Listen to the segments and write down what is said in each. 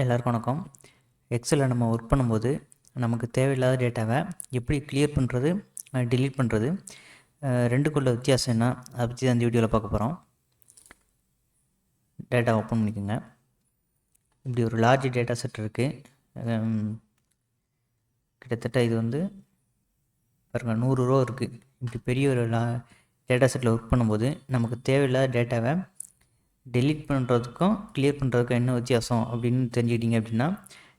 எல்லாருக்கும் வணக்கம். எக்ஸலில் நம்ம ஒர்க் பண்ணும்போது நமக்கு தேவையில்லாத டேட்டாவை எப்படி கிளியர் பண்ணுறது டிலீட் பண்ணுறது ரெண்டுக்குள்ள வித்தியாசம் என்ன அதை பற்றி தான் இந்த வீடியோவில் பார்க்க போகிறோம் டேட்டா ஓப்பன் பண்ணிக்கோங்க. இப்படி ஒரு லார்ஜ் டேட்டா செட் இருக்குது கிட்டத்தட்ட இது வந்து பாருங்கள் நூறு ரூபா இருக்குது இப்படி பெரிய ஒரு லா டேட்டா செட்டில் ஒர்க் பண்ணும்போது நமக்கு தேவையில்லாத டேட்டாவை டெலிட் பண்ணுறதுக்கும் கிளியர் பண்ணுறதுக்கும் என்ன வித்தியாசம் அப்படின்னு தெரிஞ்சுக்கிட்டீங்க அப்படின்னா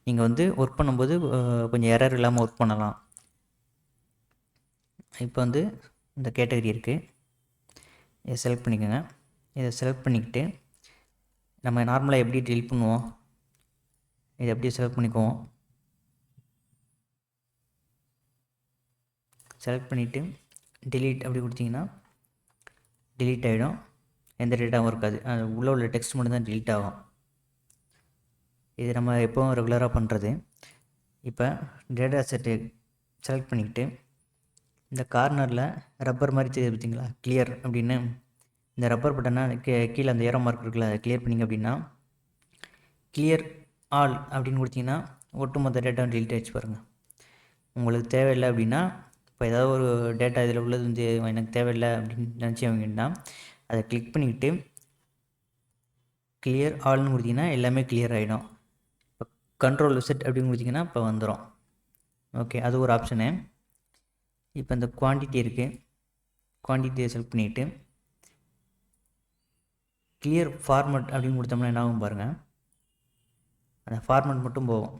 நீங்கள் வந்து ஒர்க் பண்ணும்போது கொஞ்சம் எரர் இல்லாமல் ஒர்க் பண்ணலாம். இப்போ வந்து இந்த கேட்டகரி இருக்குது இதை செலக்ட் பண்ணிக்கோங்க. இதை செலக்ட் பண்ணிக்கிட்டு நம்ம நார்மலாக எப்படி டெலிட் பண்ணுவோம்? இதை அப்படியே செலக்ட் பண்ணிக்குவோம். செலக்ட் பண்ணிவிட்டு டெலீட் அப்படி கொடுத்தீங்கன்னா டெலீட் ஆகிடும் எந்த டேட்டாவும் இருக்காது. அது உள்ளே உள்ள டெக்ஸ்ட் மட்டும் தான் டிலீட் ஆகும். இது நம்ம எப்போவும் ரெகுலராக பண்ணுறது இப்போ டேட்டா செட்டு செலக்ட் பண்ணிக்கிட்டு இந்த கார்னரில் ரப்பர் மாதிரி தெரியுது பார்த்தீங்களா கிளியர் அப்படின்னு. இந்த ரப்பர் பட்டனை கீ கீழே அந்த ஏரோ மார்க் இருக்குல்ல அதை கிளியர் பண்ணிங்க அப்படின்னா கிளியர் ஆல் அப்படின்னு கொடுத்தீங்கன்னா ஒட்டுமொத்த டேட்டாவும் டிலீட் ஆகிடுச்சு பாருங்கள் உங்களுக்கு தேவையில்லை அப்படின்னா இப்போ ஏதாவது ஒரு டேட்டா இதில் உள்ளது வந்து எனக்கு தேவையில்லை அப்படின்னு நினச்சி அவங்கன்னா அதை கிளிக் பண்ணிக்கிட்டு கிளியர் ஆல்னு கொடுத்தீங்கன்னா எல்லாமே கிளியர் ஆகிடும் இப்போ கண்ட்ரோல் செட் அப்படின்னு கொடுத்தீங்கன்னா இப்போ வந்துடும் ஓகே அது ஒரு ஆப்ஷனு இப்போ இந்த குவான்டிட்டி இருக்குது குவான்டிட்டியை செலக்ட் பண்ணிவிட்டு கிளியர் ஃபார்மட் அப்படின்னு கொடுத்தோம்னா என்ன ஆகும் பாருங்கள் அந்த ஃபார்மட் மட்டும் போகும்.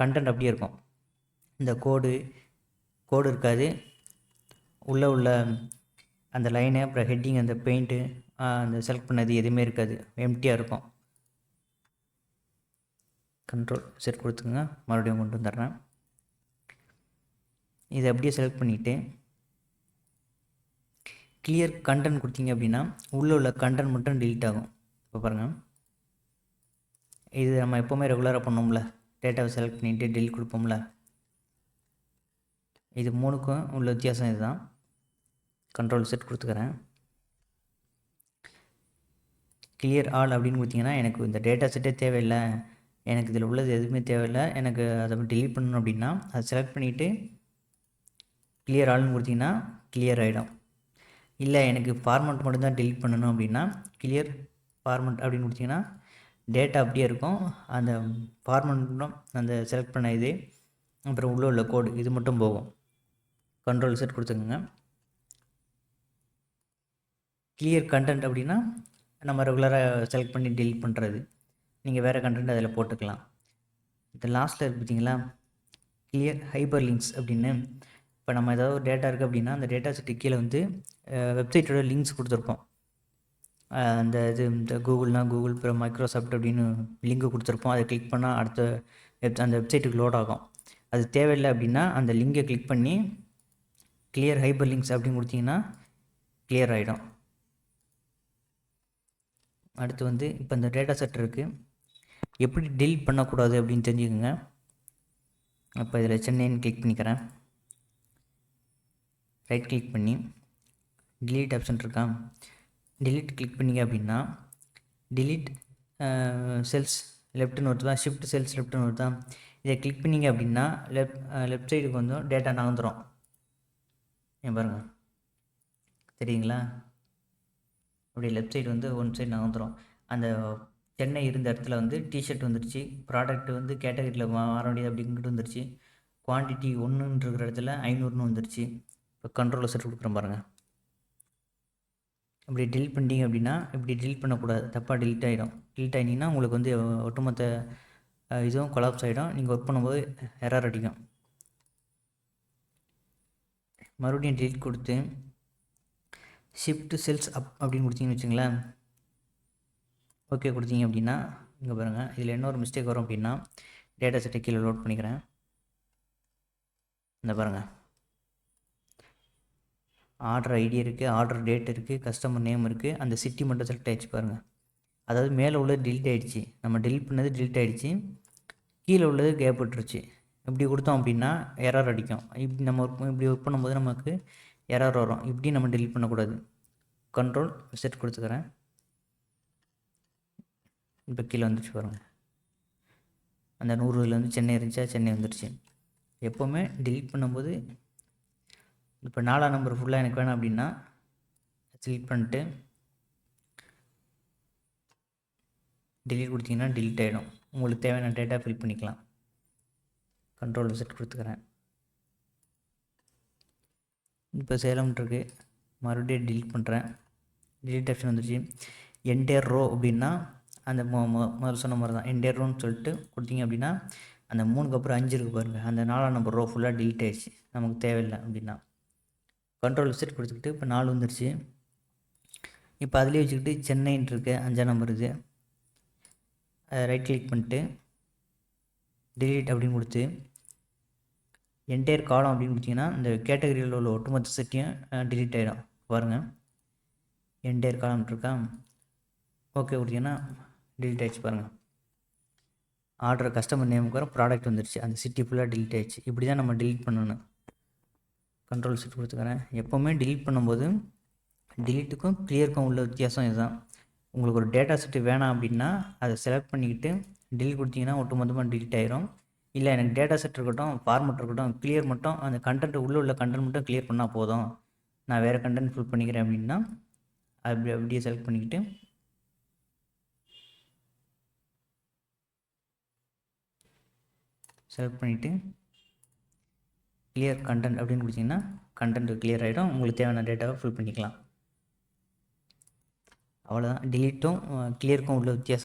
கண்டென்ட் அப்படியே இருக்கும். இந்த கோடு கோடு இருக்காது. உள்ளே உள்ள அந்த லைனு அப்புறம் ஹெட்டிங் அந்த பெயிண்ட்டு அந்த செலக்ட் பண்ணது எதுவுமே இருக்காது. எம்டியாக இருக்கும். கண்ட்ரோல் செட் கொடுத்துங்க மறுபடியும் கொண்டு வந்துடுறேன். இதை அப்படியே செலக்ட் பண்ணிவிட்டு கிளியர் கண்டென்ட் கொடுத்தீங்க அப்படின்னா உள்ளே உள்ள கண்டென்ட் மட்டும் டிலீட் ஆகும். இப்போ பாருங்கள் இது நம்ம எப்போவுமே ரெகுலராக பண்ணோம்ல டேட்டாவை செலக்ட் பண்ணிவிட்டு டெலிட் கொடுப்போம்ல. இது மூணுக்கும் உள்ள வித்தியாசம் இதுதான். கண்ட்ரோல் செட் கொடுத்துக்கிறேன். கிளியர் ஆல் அப்படின்னு கொடுத்தீங்கன்னா எனக்கு இந்த டேட்டா செட்டே தேவையில்லை. எனக்கு இதில் உள்ளது எதுவுமே தேவையில்லை. எனக்கு அதை டிலீட் பண்ணணும் அப்படின்னா அதை செலக்ட் பண்ணிவிட்டு கிளியர் ஆல்னு கொடுத்தீங்கன்னா கிளியர் ஆகிடும் இல்லை எனக்கு ஃபார்மெட் மட்டும் தான் பண்ணணும் அப்படின்னா கிளியர் ஃபார்மெட் அப்படின்னு கொடுத்தீங்கன்னா டேட்டா அப்படியே இருக்கும். அந்த ஃபார்மெட்டும் அந்த செலக்ட் பண்ண இது அப்புறம் உள்ளே உள்ள கோடு இது மட்டும் போகும். கண்ட்ரோல் செட் கொடுத்துக்கோங்க. கிளியர் கண்டென்ட் அப்படின்னா நம்ம ரெகுலராக செலக்ட் பண்ணி டெலிட் பண்ணுறது நீங்கள் வேறு கண்டென்ட் அதில் போட்டுக்கலாம். இந்த லாஸ்ட்டில் இருக்கு பார்த்தீங்களா கிளியர் ஹைப்பர் லிங்க்ஸ் அப்படின்னு. இப்போ நம்ம ஏதாவது ஒரு டேட்டா இருக்குது அப்படின்னா அந்த டேட்டா செட்டு கீழே வந்து வெப்சைட்டோட லிங்க்ஸ் கொடுத்துருப்போம். அந்த இது இந்த கூகுள்னா கூகுள் இப்போ மைக்ரோசாஃப்ட் அப்படின்னு லிங்க் கொடுத்துருப்போம். அதை கிளிக் பண்ணால் அடுத்த வெப் அந்த வெப்சைட்டுக்கு லோட் ஆகும். அது தேவையில்லை அப்படின்னா அந்த லிங்கை கிளிக் பண்ணி கிளியர் ஹைப்பர் லிங்க்ஸ் அப்படின்னு கொடுத்தீங்கன்னா கிளியர் ஆகிடும் அடுத்து வந்து இப்போ இந்த டேட்டா செட் இருக்குது எப்படி delete பண்ணக்கூடாது அப்படின்னு தெரிஞ்சுக்கோங்க. அப்போ இதில் சென்னைன்னு கிளிக் பண்ணிக்கிறேன். ரைட் கிளிக் பண்ணி டிலீட் ஆப்ஷன் இருக்கா? டிலீட் கிளிக் பண்ணிங்க அப்படின்னா டிலீட் செல்ஸ் லெஃப்ட்னு தான் ஷிஃப்ட் செல்ஸ் லெஃப்ட்னு வருதா இதை கிளிக் பண்ணிங்க அப்படின்னா லெஃப்ட் லெஃப்ட் சைடுக்கு வந்தோம் டேட்டா நகர்ந்துடும் ஏன் பாருங்கள் தெரியுங்களா? அப்படியே லெஃப்ட் சைடு வந்து ஒன் சைடு நகர்ந்துடும் அந்த சென்னை இருந்த இடத்துல வந்து டிஷர்ட் வந்துருச்சு. ப்ராடக்ட் வந்து கேட்டகரியில் மாற வேண்டியது அப்படிங்கிட்டு வந்துருச்சு. குவான்டிட்டி ஒன்றுன்னு இருக்கிற இடத்துல ஐநூறுன்னு வந்துருச்சு. இப்போ கண்ட்ரோலில் செட் கொடுக்குறேன் பாருங்கள் இப்படி டில் பண்ணிட்டீங்க அப்படின்னா இப்படி டில் பண்ணக்கூடாது. தப்பாக delete ஆகிடும் டில்ட் ஆகிட்டீங்கன்னா உங்களுக்கு வந்து ஒட்டுமொத்த இதுவும் கொலாப்ஸ் ஆகிடும் நீங்கள் ஒர்க் பண்ணும்போது எரர் அடிக்கும். மறுபடியும் டிலீட் கொடுத்து ஷிஃப்ட் செல்ஸ் அப் அப்படின்னு கொடுத்தீங்கன்னு வச்சுங்களேன். ஓகே கொடுத்தீங்க அப்படின்னா இங்கே பாருங்கள் இதில் என்ன ஒரு மிஸ்டேக் வரும் அப்படின்னா டேட்டா செட்டை கீழே லோட் பண்ணிக்கிறேன். இந்த பாருங்கள் ஆர்டர் ஐடி இருக்குது ஆர்டர் டேட் இருக்குது கஸ்டமர் நேம் இருக்குது அந்த சிட்டி மட்டும் செலக்ட் ஆகிடுச்சு பாருங்கள் அதாவது மேலே உள்ளது delete ஆகிடுச்சு நம்ம delete பண்ணது delete ஆகிடுச்சு கீழே உள்ளது கேப் விட்டுருச்சு. இப்படி கொடுத்தோம் அப்படின்னா எரர் அடிக்கும். இப்படி நம்ம ஒர்க் இப்படி ஒர்க் பண்ணும்போது நமக்கு எரர் வரும். இப்படி நம்ம delete பண்ணக்கூடாது. கண்ட்ரோல் செட் கொடுத்துக்கிறேன். இப்போ கீழே வந்துருச்சு பாருங்கள் அந்த நூறு இதில் வந்து சென்னை இருந்துச்சா? சென்னை வந்துருச்சு. எப்போவுமே டிலீட் பண்ணும்போது இப்போ நாலாம் நம்பர் ஃபுல்லாக எனக்கு வேணும் அப்படின்னா செலக்ட் பண்ணிட்டு டெலிட் கொடுத்தீங்கன்னா டிலீட் ஆகிடும் உங்களுக்கு தேவையான டேட்டா ஃபில் பண்ணிக்கலாம். கண்ட்ரோல் விசிட் கொடுத்துக்கிறேன். இப்போ சேலம் இருக்குது மறுபடியும் டிலீட் பண்ணுறேன் டிலீட் ஆப்ஷன் வந்துருச்சு. என்டையர் ரோ அப்படின்னா அந்த மொ மொ- முதல்ல சொன்ன மாதிரி தான் என்டையர் ரோன்னு சொல்லிட்டு கொடுத்தீங்க அப்படின்னா அந்த மூணுக்கு அப்புறம் அஞ்சு இருக்கு பாருங்கள் அந்த நாலாம் நம்பர் ரோ ஃபுல்லாக டிலீட் ஆயிடுச்சு. நமக்கு தேவையில்லை அப்படின்னா. கண்ட்ரோல் விசிட் கொடுத்துக்கிட்டு இப்போ நாலு வந்துருச்சு. இப்போ அதிலே வச்சுக்கிட்டு சென்னைன்னு இருக்கு. அஞ்சாம் நம்பர் இது. ரைட் கிளிக் பண்ணிட்டு டிலீட் அப்படின்னு கொடுத்து என்டையர் காலம் அப்படின்னு பார்த்தீங்கன்னா இந்த கேட்டகரியில் உள்ள ஒட்டுமொத்த செட்டையும் டிலீட் ஆகிடும் பாருங்கள் என்டையர் காலம் இருக்கா? ஓகே கொடுத்தீங்கன்னா டிலீட் ஆகிடுச்சு பாருங்கள் ஆர்டர் கஸ்டமர் நேமுக்கு வர ப்ராடக்ட் வந்துருச்சு. அந்த சிட்டி ஃபுல்லாக டிலீட் ஆகிடுச்சு இப்படி தான் நம்ம டிலீட் பண்ணணும். கண்ட்ரோல் செட் கொடுத்துக்கிறேன். எப்போவுமே டிலீட் பண்ணும்போது டிலீட்டுக்கும் கிளியருக்கும் உள்ள வித்தியாசம் இதுதான். உங்களுக்கு ஒரு டேட்டா செட்டு வேணாம் அப்படின்னா அதை செலக்ட் பண்ணிக்கிட்டு டிலீட் கொடுத்தீங்கன்னா ஒட்டுமொத்தமாக டிலீட் ஆயிரும். இல்லை எனக்கு டேட்டா செட் இருக்கட்டும் ஃபார்மெட் இருக்கட்டும் கிளியர் மட்டும் அந்த கண்டென்ட் உள்ளே உள்ள கண்டென்ட் மட்டும் கிளியர் பண்ணால் போதும். நான் வேறு கண்டென்ட் ஃபில் பண்ணிக்கிறேன் அப்படின்னா அப்படி அப்படியே செலக்ட் பண்ணிக்கிட்டு. செலக்ட் பண்ணிவிட்டு கிளியர் கண்டென்ட் அப்படின்னு கொடுத்தீங்கன்னா கண்டென்ட் கிளியர் ஆகிடும் உங்களுக்கு தேவையான டேட்டாவை ஃபில் பண்ணிக்கலாம். அவ்வளோதான் டிலீட்டும் கிளியருக்கும் உள்ள வித்தியாசம்